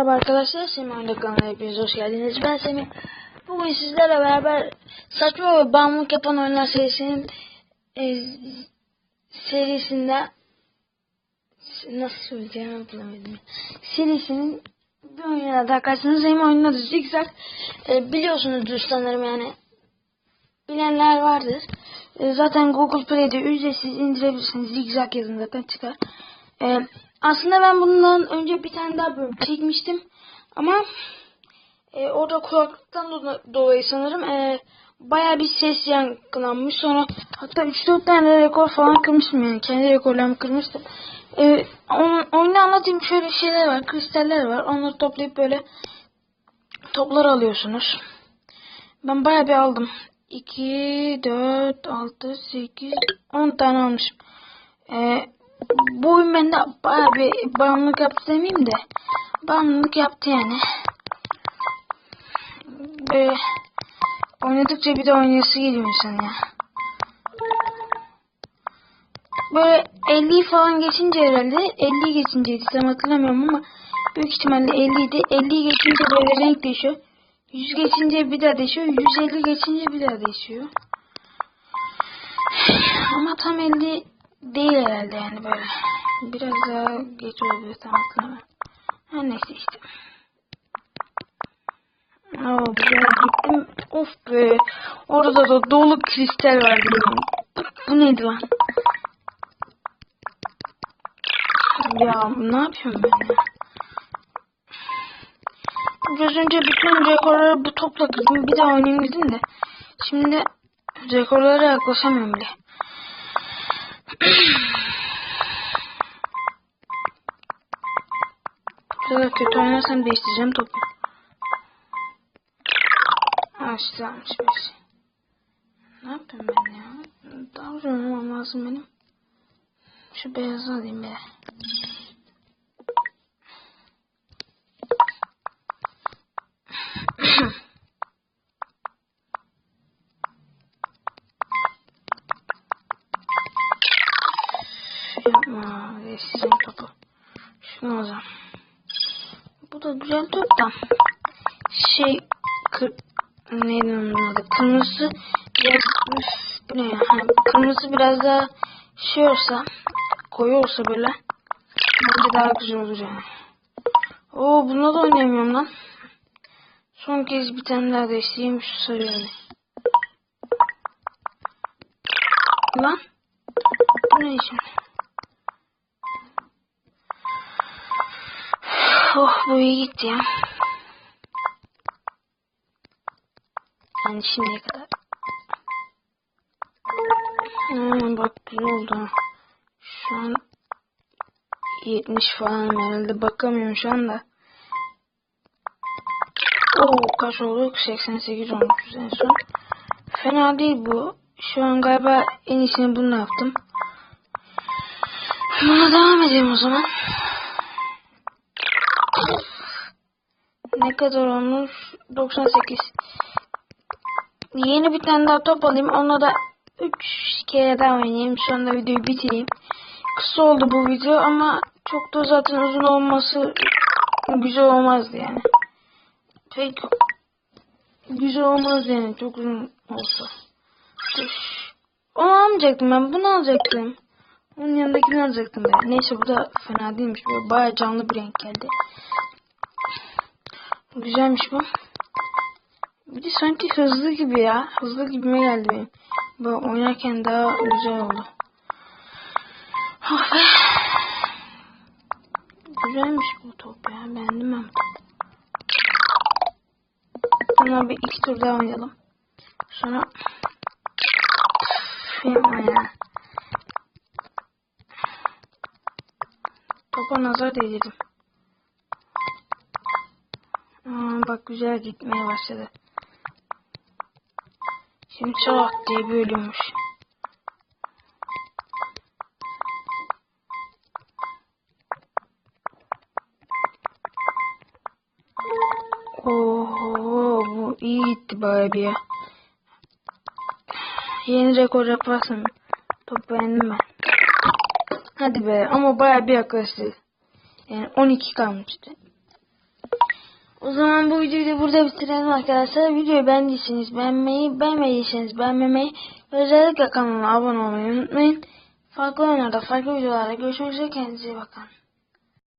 Merhaba arkadaşlar, Semih Oyunda kanalına hepiniz hoş geldiniz. Ben Semih. Bugün sizlerle beraber saçma ve bağımlılık yapan oyunlar serisinin e, serisinde nasıl söyleyeceğimi bulamadım. Serisinin bir oyununa daha karşınızdayım. Oyunun adı Zigzag. E, biliyorsunuzdur sanırım yani. Bilenler vardır. E, zaten Google Play'de ücretsiz indirebilirsiniz. Zigzag yazın zaten çıkar. E, aslında ben bundan önce bir tane daha bölüm çekmiştim. Ama e, orada kulaklıktan do- dolayı sanırım e, baya bir ses yankılanmış. Sonra hatta 3-4 tane rekor falan kırmıştım yani. Kendi rekorlarımı kırmıştım. E, onun, oyunu anlatayım. Şöyle şeyler var. Kristaller var. Onları toplayıp böyle toplar alıyorsunuz. Ben baya bir aldım. 2, 4, 6, 8, 10 tane almışım. E, bu oyun bende baya bir bağımlılık yaptı demeyeyim de bağımlılık yaptı yani. Böyle oynadıkça bir de oynayası geliyor insan ya. Böyle 50 falan geçince herhalde 50 geçinceydi tam hatırlamıyorum ama büyük ihtimalle 50 idi. 50 geçince böyle renk değişiyor. 100 geçince bir daha değişiyor. 150 geçince bir daha değişiyor. Ama tam 50 değil herhalde yani böyle. Biraz daha geç olabilir tam hatırlamıyorum. Her neyse işte. Oo güzel gittim. Of be. Orada da dolu kristal vardı. Bu neydi lan? Ya ne yapıyorum ben ya? Biraz önce bütün rekorları bu topla kırdım. Bir daha oynayayım dedim de. Şimdi rekorlara yaklaşamıyorum bile. Kadar kötü oynarsam değiştireceğim topu. Ha işte 65. Ne yapayım ben ya? Daha oynamam lazım benim. Şu beyazı alayım be. Değiştireceğim topu. Şunu alacağım. Bu da güzel top da. Şey kır, neydi onun adı? Kırmızı biraz bu ne ya? Ha, kırmızı biraz daha şey olsa koyu olsa böyle bence daha güzel olur yani. Oo bununla da oynayamıyorum lan. Son kez bir tane daha değiştireyim şu sarıyı. Lan. Bu ne şimdi? Oh bu iyi gitti ya. Yani şimdiye kadar. Hmm, bak güzel oldu. Şu an 70 falan herhalde bakamıyorum şu anda. Oo kaç oldu? 88 olmuş en son. Fena değil bu. Şu an galiba en iyisini bunu yaptım. Buna devam edelim o zaman. Ne kadar olmuş? 98. Yeni bir tane daha top alayım. Ona da 3 kere daha oynayayım. Sonra videoyu bitireyim. Kısa oldu bu video ama çok da zaten uzun olması güzel olmazdı yani. Pek güzel olmaz yani çok uzun olsa. Onu almayacaktım ben. Bunu alacaktım. Onun yanındakini alacaktım ben. Neyse bu da fena değilmiş. Böyle bayağı canlı bir renk geldi. Güzelmiş bu. Bir de sanki hızlı gibi ya. Hızlı gibime geldi benim. Böyle oynarken daha güzel oldu. Be. Güzelmiş bu top ya. Beğendim ben bu topu. Bir iki tur daha oynayalım. Sonra Yapma ya. Topa nazar değdirdim. Bak güzel gitmeye başladı. Şimdi çalak diye bir ölüyormuş. Oo, bu iyi gitti baya bir ya. Yeni rekor yaparsın. Top beğendim ben. Hadi be ama baya bir yaklaştı. Yani 12 kalmıştı. O zaman bu videoyu da burada bitirelim arkadaşlar. Videoyu beğendiyseniz beğenmeyi, beğenmediyseniz beğenmemeyi ve özellikle kanalıma abone olmayı unutmayın. Farklı oyunlarda, farklı videolarda görüşmek üzere. Kendinize iyi bakın.